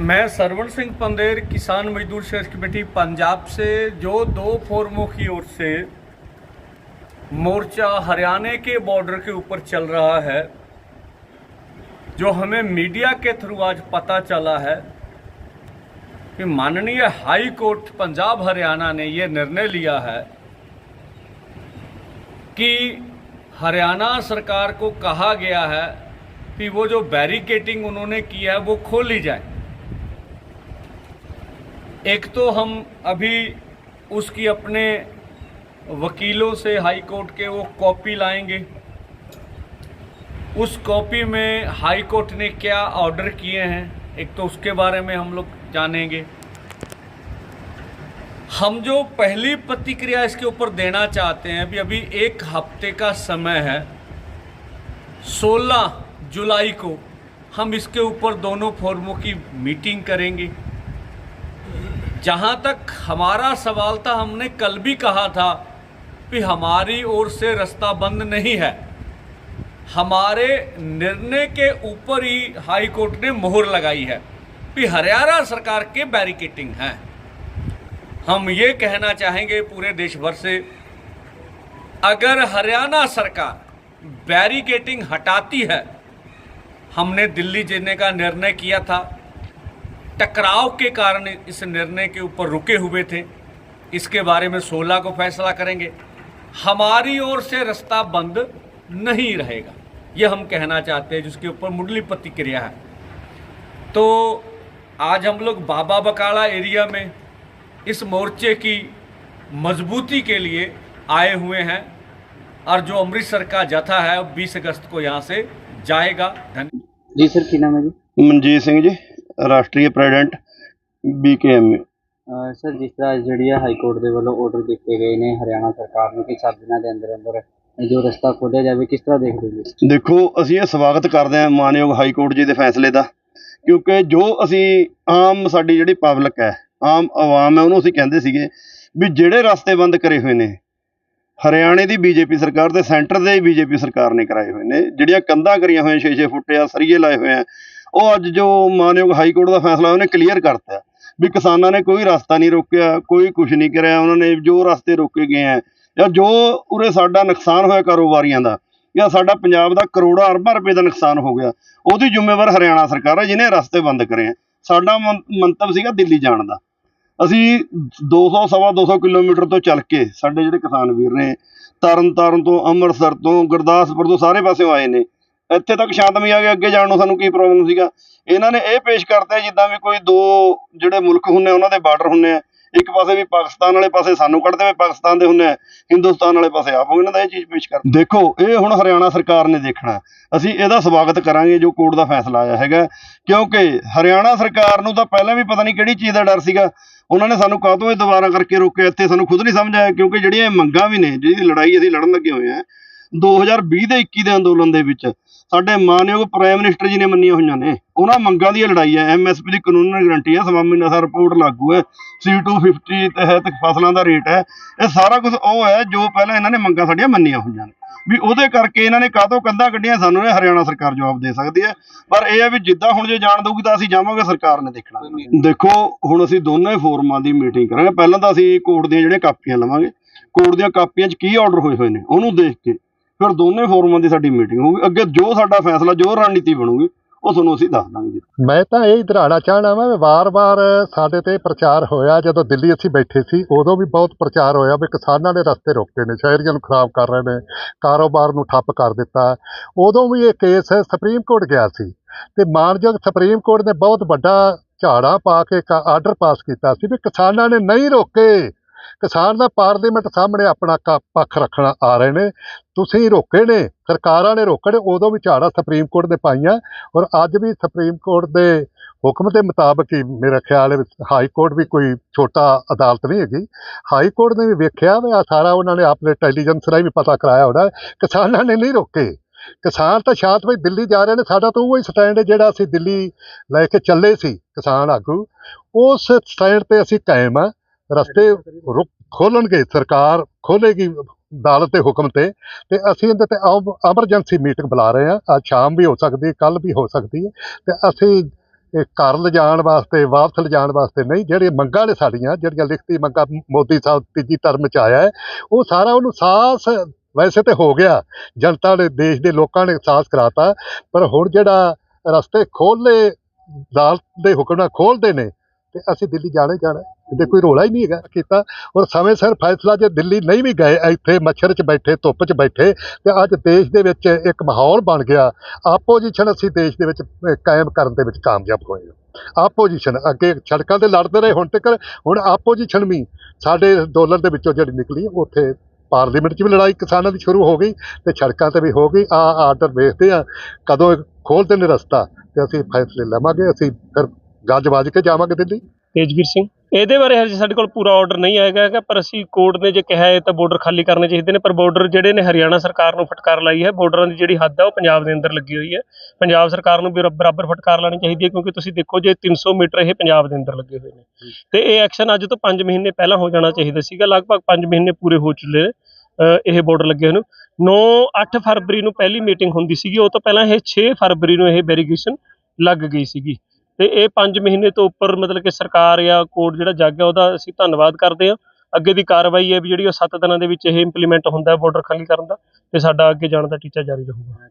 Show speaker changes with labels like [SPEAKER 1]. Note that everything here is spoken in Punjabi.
[SPEAKER 1] मैं सरवण सिंह पंदेर, किसान मजदूर शेष कमेटी पंजाब से, जो दो फोरमों की ओर से मोर्चा हरियाणा के बॉर्डर के ऊपर चल रहा है, जो हमें मीडिया के थ्रू आज पता चला है। कि माननीय हाई कोर्ट पंजाब हरियाणा ने ये निर्णय लिया है कि हरियाणा सरकार को कहा गया है कि वो जो बैरिकेटिंग उन्होंने की है, वो खोली जाए। एक तो हम अभी उसकी अपने वकीलों से हाई कोर्ट के वो कॉपी लाएँगे। उस कॉपी में हाई कोर्ट ने क्या ऑर्डर किए हैं? एक तो उसके बारे में हम लोग जानेंगे। हम जो पहली प्रतिक्रिया इसके ऊपर देना चाहते हैं, अभी अभी एक हफ़्ते का समय है। 16 जुलाई को हम इसके ऊपर दोनों फोरमों की मीटिंग करेंगे। जहाँ तक हमारा सवाल था, हमने कल भी कहा था कि हमारी ओर से रास्ता बंद नहीं है। हमारे निर्णय के ऊपर ही हाई कोर्ट ने मोहर लगाई है कि हरियाणा सरकार के बैरिकेटिंग हैं। हम ये कहना चाहेंगे पूरे देश भर से, अगर हरियाणा सरकार बैरिकेटिंग हटाती है, हमने दिल्ली जाने का निर्णय किया था। टकराव के कारण इस निर्णय के ऊपर रुके हुए थे। इसके बारे में 16 को फैसला करेंगे। हमारी ओर से रास्ता बंद नहीं रहेगा। यह हम कहना चाहते हैं जिसके ऊपर मुडली प्रतिक्रिया है तो आज हम लोग बाबा बकाला एरिया में इस मोर्चे की मजबूती के लिए आए हुए हैं और जो अमृतसर का जथा है 20 अगस्त को यहाँ से जाएगा धन्यवाद
[SPEAKER 2] ਜੀ ਸਰ ਕੀ ਨਾਮ ਹੈ ਜੀ
[SPEAKER 3] ਮਨਜੀਤ ਸਿੰਘ ਜੀ ਰਾਸ਼ਟਰੀ ਪ੍ਰੈਜ਼ੀਡੈਂਟ ਬੀਕੇਐਮ
[SPEAKER 2] ਅਹ ਸਰ ਜਿਸ ਤਰ੍ਹਾਂ ਜਿਹੜੀ ਆ ਹਾਈ ਕੋਰਟ ਦੇ ਵੱਲੋਂ ਆਰਡਰ ਦਿੱਤੇ ਗਏ ਨੇ ਹਰਿਆਣਾ ਸਰਕਾਰ ਨੂੰ ਕਿ 7 ਦਿਨਾਂ ਦੇ ਅੰਦਰ ਅੰਦਰ ਜੋ ਰਸਤਾ ਖੋਲਿਆ ਜਾਵੇ, ਕਿਸ ਤਰ੍ਹਾਂ ਦੇਖਦੇ ਹੋ ਜੀ
[SPEAKER 3] ਦੇਖੋ, ਅਸੀਂ ਇਹ ਸਵਾਗਤ ਕਰਦੇ ਹਾਂ ਮਾਨਯੋਗ ਹਾਈ ਕੋਰਟ ਜੀ ਦੇ ਫੈਸਲੇ ਦਾ, ਕਿਉਂਕਿ ਜੋ ਅਸੀਂ ਆਮ ਸਾਡੀ ਜਿਹੜੀ ਪਬਲਿਕ ਹੈ, ਆਮ ਆਵਾਮ ਹੈ, ਉਹਨੂੰ ਅਸੀਂ ਕਹਿੰਦੇ ਸੀਗੇ ਵੀ ਜਿਹੜੇ ਰਸਤੇ ਬੰਦ ਕਰੇ ਹੋਏ ਨੇ, ਹਰਿਆਣੇ ਦੀ ਬੀਜੇਪੀ ਸਰਕਾਰ ਤੇ ਸੈਂਟਰ ਦੇ ਬੀਜੇਪੀ ਸਰਕਾਰ ਨੇ ਕਰਾਏ ਹੋਏ ਨੇ, ਜਿਹੜੀਆਂ ਕੰਧਾਂ ਕਰੀਆਂ ਹੋਈਆਂ 6-6 ਫੁੱਟ ਆ, ਸਰੀਏ ਲਾਏ ਹੋਏ ਆ, ਉਹ ਅੱਜ ਜੋ ਮਾਨਯੋਗ ਹਾਈ ਕੋਰਟ ਦਾ ਫੈਸਲਾ, ਉਹਨੇ ਕਲੀਅਰ ਕਰਤਾ ਵੀ ਕਿਸਾਨਾਂ ਨੇ ਕੋਈ ਰਸਤਾ ਨਹੀਂ ਰੋਕਿਆ, ਕੋਈ ਕੁਝ ਨਹੀਂ ਕਰਿਆ, ਉਹਨਾਂ ਨੇ ਜੋ ਰਸਤੇ ਰੋਕੇ ਗਏ ਆ ਜਾਂ ਜੋ ਉਰੇ ਸਾਡਾ ਨੁਕਸਾਨ ਹੋਇਆ ਕਾਰੋਬਾਰੀਆਂ ਦਾ, ਜਾਂ ਸਾਡਾ ਪੰਜਾਬ ਦਾ ਕਰੋੜਾਂ ਅਰਬਾਂ ਰੁਪਏ ਦਾ ਨੁਕਸਾਨ ਹੋ ਗਿਆ, ਉਹਦੀ ਜ਼ਿੰਮੇਵਾਰ ਹਰਿਆਣਾ ਸਰਕਾਰ ਹੈ, ਜਿਹਨੇ ਰਸਤੇ ਬੰਦ ਕਰੇ ਆ ਸਾਡਾ ਮੰ- ਮੰਤਵ ਸੀਗਾ ਦਿੱਲੀ ਜਾਣ ਦਾ। ਅਸੀਂ 200 ਸਵਾ 200 ਕਿਲੋਮੀਟਰ ਤੋਂ ਚੱਲ ਕੇ ਸਾਡੇ ਜਿਹੜੇ ਕਿਸਾਨ ਵੀਰ ਨੇ ਤਰਨ ਤਾਰਨ ਤੋਂ, ਅੰਮ੍ਰਿਤਸਰ ਤੋਂ, ਗੁਰਦਾਸਪੁਰ ਤੋਂ ਸਾਰੇ ਪਾਸਿਓਂ ਆਏ ਨੇ। ਇੱਥੇ ਤੱਕ ਸ਼ਾਂਤਮਈ ਆ ਗਿਆ, ਅੱਗੇ ਜਾਣ ਨੂੰ ਸਾਨੂੰ ਕੀ ਪ੍ਰੋਬਲਮ ਸੀਗਾ? ਇਹਨਾਂ ਨੇ ਇਹ ਪੇਸ਼ ਕਰਤਾ ਜਿੱਦਾਂ ਵੀ ਕੋਈ ਦੋ ਜਿਹੜੇ ਮੁਲਕ ਹੁੰਨੇ ਉਹਨਾਂ ਦੇ ਬਾਰਡਰ ਹੁੰਨੇ ਆ ਇੱਕ ਪਾਸੇ ਵੀ ਪਾਕਿਸਤਾਨ ਵਾਲੇ ਪਾਸੇ ਸਾਨੂੰ ਕੱਢਦੇ ਹੋਏ ਪਾਕਿਸਤਾਨ ਦੇ ਹੁੰਨੇ ਆ, ਹਿੰਦੁਸਤਾਨ ਵਾਲੇ ਪਾਸੇ ਆਪ ਇਹਨਾਂ ਦਾ ਇਹ ਚੀਜ਼ ਪੇਸ਼ ਕਰ ਦੇਖੋ, ਇਹ ਹੁਣ ਹਰਿਆਣਾ ਸਰਕਾਰ ਨੇ ਦੇਖਣਾ। ਅਸੀਂ ਇਹਦਾ ਸਵਾਗਤ ਕਰਾਂਗੇ ਜੋ ਕੋਰਟ ਦਾ ਫੈਸਲਾ ਆਇਆ ਹੈਗਾ। ਕਿਉਂਕਿ ਹਰਿਆਣਾ ਸਰਕਾਰ ਨੂੰ ਤਾਂ ਪਹਿਲਾਂ ਵੀ ਪਤਾ ਨਹੀਂ ਕਿਹੜੀ ਚੀਜ਼ ਦਾ ਡਰ ਸੀਗਾ। ਉਹਨਾਂ ਨੇ ਸਾਨੂੰ ਕਾਹਤੋਂ ਇਹ ਦੁਬਾਰਾ ਕਰਕੇ ਰੋਕਿਆ? ਇੱਥੇ ਸਾਨੂੰ ਖੁਦ ਨਹੀਂ ਸਮਝ ਆਇਆ, ਕਿਉਂਕਿ ਜਿਹੜੀਆਂ ਇਹ ਮੰਗਾਂ ਵੀ ਨੇ, ਜਿਹਦੀ ਲੜਾਈ ਅਸੀਂ ਲੜਨ ਲੱਗੇ ਹੋਏ ਆ 2020 ਦੇ 21 ਦੇ ਅੰਦੋਲਨ ਦੇ ਵਿੱਚ ਸਾਡੇ ਮਾਨਯੋਗ ਪ੍ਰਾਈਮ ਮਿਨਿਸਟਰ ਜੀ ਨੇ ਮੰਨੀਆਂ ਹੋਈਆਂ ਨੇ। ਉਹਨਾਂ ਮੰਗਾਂ ਦੀ ਲੜਾਈ ਹੈ। ਐਮਐਸਪੀ ਦੀ ਕਾਨੂੰਨ ਗਰੰਟੀ ਹੈ। ਸਵਾਮੀ ਨਸ਼ਾ ਰਿਪੋਰਟ ਲਾਗੂ ਹੈ। C250 ਤਹਿਤ ਫਸਲਾਂ ਦਾ ਰੇਟ ਹੈ। ਇਹ ਸਾਰਾ ਕੁਝ ਉਹ ਹੈ ਜੋ ਪਹਿਲਾਂ ਇਹਨਾਂ ਨੇ ਮੰਗਾਂ ਸਾਡੀਆਂ ਮੰਨੀਆਂ ਹੋਈਆਂ ਨੇ। ਵੀ ਉਹਦੇ ਕਰਕੇ ਇਹਨਾਂ ਨੇ ਕਾਹਤੋਂ ਕੰਧਾਂ ਕੱਢੀਆਂ? ਸਾਨੂੰ ਇਹ ਹਰਿਆਣਾ ਸਰਕਾਰ ਜਵਾਬ ਦੇ ਸਕਦੀ ਹੈ। ਪਰ ਇਹ ਹੈ ਵੀ ਜਿੱਦਾਂ ਹੁਣ ਜੇ ਜਾਣ ਦਊਗੀ ਤਾਂ ਅਸੀਂ ਜਾਵਾਂਗੇ, ਸਰਕਾਰ ਨੇ ਦੇਖਣਾ। ਦੇਖੋ, ਹੁਣ ਅਸੀਂ ਦੋਨਾਂ ਹੀ ਫੋਰਮਾਂ ਦੀ ਮੀਟਿੰਗ ਕਰਾਂਗੇ। ਪਹਿਲਾਂ ਤਾਂ ਅਸੀਂ ਕੋਰਟ ਦੀਆਂ ਜਿਹੜੀਆਂ ਕਾਪੀਆਂ ਲਵਾਂਗੇ। ਕੋਰਟ ਦੀਆਂ ਕਾਪੀਆਂ 'ਚ ਕੀ ਆਰਡਰ ਹੋਏ ਹੋਏ ਨੇ? ਉਹਨੂੰ ਦੇਖ ਕੇ ਫਿਰ ਦੋਨੇ ਫੋਰਮਾਂ ਦੀ ਸਾਡੀ ਮੀਟਿੰਗ ਹੋਊਗੀ। ਅੱਗੇ ਜੋ ਸਾਡਾ ਫੈਸਲਾ, ਜੋ ਰਣਨੀਤੀ ਬਣੂਗੀ, ਉਹ ਤੁਹਾਨੂੰ ਅਸੀਂ ਦੱਸ ਦਾਂਗੇ ਜੀ।
[SPEAKER 4] ਮੈਂ ਤਾਂ ਇਹ ਦਰਾਣਾ ਚਾਹਣਾ ਵਾ ਵਾਰ-ਵਾਰ ਸਾਡੇ ਤੇ ਪ੍ਰਚਾਰ ਹੋਇਆ, ਜਦੋਂ ਦਿੱਲੀ ਅਸੀਂ ਬੈਠੇ ਸੀ, ਉਦੋਂ ਵੀ ਬਹੁਤ ਪ੍ਰਚਾਰ ਹੋਇਆ ਵੀ ਕਿਸਾਨਾਂ ਨੇ ਰਸਤੇ ਰੋਕਦੇ ਨੇ, ਸ਼ਹਿਰੀਆਂ ਨੂੰ ਖਰਾਬ ਕਰ ਰਹੇ ਨੇ, ਕਾਰੋਬਾਰ ਨੂੰ ਠੱਪ ਕਰ ਦਿੱਤਾ। ਉਦੋਂ ਵੀ ਇਹ ਕੇਸ ਸੁਪਰੀਮ ਕੋਰਟ ਗਿਆ ਸੀ ਤੇ ਮਾਨਯੋਗ ਸੁਪਰੀਮ ਕੋਰਟ ਨੇ ਬਹੁਤ ਵੱਡਾ ਝਾੜਾ ਪਾ ਕੇ ਇੱਕ ਆਰਡਰ ਪਾਸ ਕੀਤਾ ਸੀ ਵੀ ਕਿਸਾਨਾਂ ਨੇ ਨਹੀਂ ਰੋਕੇ। ਕਿਸਾਨ ਦਾ ਪਾਰਲੀਮੈਂਟ ਸਾਹਮਣੇ ਆਪਣਾ ਕ- ਪੱਖ ਰੱਖਣਾ ਆ ਰਹੇ ਨੇ। ਤੁਸੀਂ ਰੋਕੇ ਨੇ, ਸਰਕਾਰਾਂ ਨੇ ਰੋਕਣੇ ਉਦੋਂ ਵੀ ਝਾੜਾ ਸੁਪਰੀਮ ਕੋਰਟ ਨੇ ਪਾਈਆਂ ਔਰ ਅੱਜ ਵੀ ਸੁਪਰੀਮ ਕੋਰਟ ਦੇ ਹੁਕਮ ਦੇ ਮੁਤਾਬਕ ਹੀ ਮੇਰਾ ਖਿਆਲ ਹੈ ਹਾਈ ਕੋਰਟ ਵੀ ਕੋਈ ਛੋਟਾ ਅਦਾਲਤ ਨਹੀਂ ਹੈਗੀ। ਹਾਈ ਕੋਰਟ ਨੇ ਵੀ ਵੇਖਿਆ ਵੀ, ਆ ਸਾਰਾ ਉਹਨਾਂ ਨੇ ਆਪਣੇ ਇੰਟੈਲੀਜੈਂਸ ਰਾਹੀਂ ਵੀ ਪਤਾ ਕਰਾਇਆ ਹੋਣਾ। ਕਿਸਾਨਾਂ ਨੇ ਨਹੀਂ ਰੋਕੇ। ਕਿਸਾਨ ਤਾਂ ਸ਼ਾਂਤ ਭਾਈ ਦਿੱਲੀ ਜਾ ਰਹੇ ਨੇ, ਸਾਡਾ ਤਾਂ ਉਹ ਹੀ ਸਟੈਂਡ ਹੈ ਜਿਹੜਾ ਅਸੀਂ ਦਿੱਲੀ ਲੈ ਕੇ ਚੱਲੇ ਸੀ ਕਿਸਾਨ ਆਗੂ। ਉਸ ਸਟੈਂਡ ਤੇ ਅਸੀਂ ਕਾਇਮ ਆ। ਰਸਤੇ ਰੁਕ ਖੋਲਣਗੇ, ਸਰਕਾਰ ਖੋਲੇਗੀ ਅਦਾਲਤ ਦੇ ਹੁਕਮ ਤੇ ਤੇ ਅਸੀਂ ਇਹਦੇ ਤੇ ਐਮਰਜੈਂਸੀ ਮੀਟਿੰਗ ਬੁਲਾ ਰਹੇ ਹਾਂ। ਅੱਜ ਸ਼ਾਮ ਵੀ ਹੋ ਸਕਦੀ ਹੈ ਕੱਲ ਵੀ ਹੋ ਸਕਦੀ ਹੈ। ਤੇ ਅਸੀਂ ਇਹ ਘਰ ਲਿਜਾਣ ਵਾਸਤੇ, ਵਾਪਸ ਲਿਜਾਣ ਵਾਸਤੇ ਨਹੀਂ, ਜਿਹੜੀਆਂ ਮੰਗਾਂ ਨੇ ਸਾਡੀਆਂ, ਜਿਹੜੀਆਂ ਲਿਖਤੀ ਮੰਗਾਂ ਮੋਦੀ ਸਾਹਿਬ ਤੀਜੀ ਟਰਮ ਚ ਆਇਆ ਹੈ, ਉਹ ਸਾਰਾ ਉਹਨੂੰ ਸਾਸ ਵੈਸੇ ਤੇ ਹੋ ਗਿਆ। ਜਨਤਾ ਨੇ, ਦੇਸ਼ ਦੇ ਲੋਕਾਂ ਨੇ ਸਾਹਸ ਕਰਾਤਾ, ਪਰ ਹੁਣ ਜਿਹੜਾ ਰਸਤੇ ਖੋਲੇ ਅਦਾਲਤ ਦੇ ਹੁਕਮ ਨਾਲ ਖੋਲਦੇ ਨੇ, ਤੇ ਅਸੀਂ ਦਿੱਲੀ ਜਾਣੇ ਜਾਣਾ ਇਹਦੇ ਕੋਈ ਰੋਲਾ ਹੀ ਨਹੀਂ ਹੈਗਾ ਕੀਤਾ। ਔਰ ਸਮੇਂ ਸਿਰ ਫੈਸਲਾ ਜੇ ਦਿੱਲੀ ਨਹੀਂ ਵੀ ਗਏ, ਇੱਥੇ ਮੱਛਰ 'ਚ ਬੈਠੇ, ਧੁੱਪ 'ਚ ਬੈਠੇ, ਤੇ ਅੱਜ ਦੇਸ਼ ਦੇ ਵਿੱਚ ਇੱਕ ਮਾਹੌਲ ਬਣ ਗਿਆ। ਆਪੋਜੀਸ਼ਨ ਅਸੀਂ ਦੇਸ਼ ਦੇ ਵਿੱਚ ਕਾਇਮ ਕਰਨ ਦੇ ਵਿੱਚ ਕਾਮਯਾਬ ਹੋਏ ਹਾਂ। ਆਪੋਜੀਸ਼ਨ, ਅੱਗੇ ਸੜਕਾਂ ਤੇ ਲੜਦੇ ਰਹੇ ਹੁਣ ਤੱਕ, ਹੁਣ ਆਪੋਜੀਸ਼ਨ ਵੀ ਸਾਡੇ ਅੰਦੋਲਨ ਦੇ ਵਿੱਚੋਂ ਜਿਹੜੀ ਨਿਕਲੀ, ਉੱਥੇ ਪਾਰਲੀਮੈਂਟ 'ਚ ਵੀ ਲੜਾਈ ਕਿਸਾਨਾਂ ਦੀ ਸ਼ੁਰੂ ਹੋ ਗਈ, ਤੇ ਸੜਕਾਂ ਤੇ ਵੀ ਹੋ ਗਈ। ਆ ਆਰਡਰ ਵੇਖਦੇ ਆ ਕਦੋਂ ਇਹ ਖੋਲ੍ਹਦੇ ਨੇ ਰਸਤਾ, ਤੇ ਅਸੀਂ ਫੈਸਲੇ ਲਵਾਂਗੇ, ਅਸੀਂ ਫਿਰ ਗੱਜ ਵੱਜ ਕੇ ਜਾਵਾਂਗੇ ਦਿੱਲੀ।
[SPEAKER 5] ਤੇਜਵੀਰ ਸਿੰਘ। ਇਹਦੇ ਬਾਰੇ ਹਜੇ ਸਾਡੇ ਕੋਲ ਪੂਰਾ ਆਰਡਰ ਨਹੀਂ ਆਏਗਾ ਹੈਗਾ, ਪਰ ਅਸੀਂ ਕੋਰਟ ਨੇ ਜੇ ਕਿਹਾ ਹੈ ਤਾਂ ਬਾਰਡਰ ਖਾਲੀ ਕਰਨੇ ਚਾਹੀਦੇ ਨੇ, ਪਰ ਬਾਰਡਰ ਜਿਹੜੇ ਨੇ ਹਰਿਆਣਾ ਸਰਕਾਰ ਨੂੰ ਫਟਕਾਰ ਲਾਈ ਹੈ ਬਾਰਡਰਾਂ ਦੀ ਜਿਹੜੀ ਹੱਦ ਹੈ ਉਹ ਪੰਜਾਬ ਦੇ ਅੰਦਰ ਲੱਗੀ ਹੋਈ ਹੈ। ਪੰਜਾਬ ਸਰਕਾਰ ਨੂੰ ਵੀ ਬਰਾਬਰ ਫਟਕਾਰ ਲਾਣੀ ਚਾਹੀਦੀ ਹੈ, ਕਿਉਂਕਿ ਤੁਸੀਂ ਦੇਖੋ ਜੇ 300 ਮੀਟਰ ਇਹ ਪੰਜਾਬ ਦੇ ਅੰਦਰ ਲੱਗੇ ਹੋਏ ਨੇ। ਤੇ ਇਹ ਐਕਸ਼ਨ ਅੱਜ ਤੋਂ 5 ਮਹੀਨੇ ਪਹਿਲਾਂ ਹੋ ਜਾਣਾ ਚਾਹੀਦਾ ਸੀਗਾ, ਲਗਭਗ 5 ਮਹੀਨੇ ਪੂਰੇ ਹੋ ਚੁੱਲੇ ਨੇ ਇਹ ਬਾਰਡਰ ਲੱਗੇ ਹੋਏ ਨੂੰ। 9 8 ਫਰਵਰੀ ਨੂੰ ਪਹਿਲੀ ਮੀਟਿੰਗ ਹੁੰਦੀ ਸੀਗੀ, ਉਹ ਤੋਂ ਪਹਿਲਾਂ ਇਹ 6 ਫਰਵਰੀ ਨੂੰ ਇਹ ਬੈਰੀਗੇਸ਼ਨ ਲੱਗ ਗਈ ਸੀਗੀ। ਤੇ ਇਹ 5 ਮਹੀਨੇ ਤੋਂ ਉੱਪਰ ਮਤਲਬ ਕਿ ਸਰਕਾਰ ਜਾਂ ਕੋਰਟ ਜਿਹੜਾ ਜੱਗ ਹੈ ਉਹਦਾ ਅਸੀਂ ਧੰਨਵਾਦ ਕਰਦੇ ਹਾਂ। ਅੱਗੇ ਦੀ ਕਾਰਵਾਈ ਹੈ ਵੀ ਜਿਹੜੀ ਉਹ 7 ਦਿਨਾਂ ਦੇ ਵਿੱਚ ਇਹ ਇੰਪਲੀਮੈਂਟ ਹੁੰਦਾ ਹੈ ਬਾਰਡਰ ਖਾਲੀ ਕਰਨ ਦਾ, ਤੇ ਸਾਡਾ ਅੱਗੇ ਜਾਣ ਦਾ ਟੀਚਾ ਜਾਰੀ ਰਹੂਗਾ।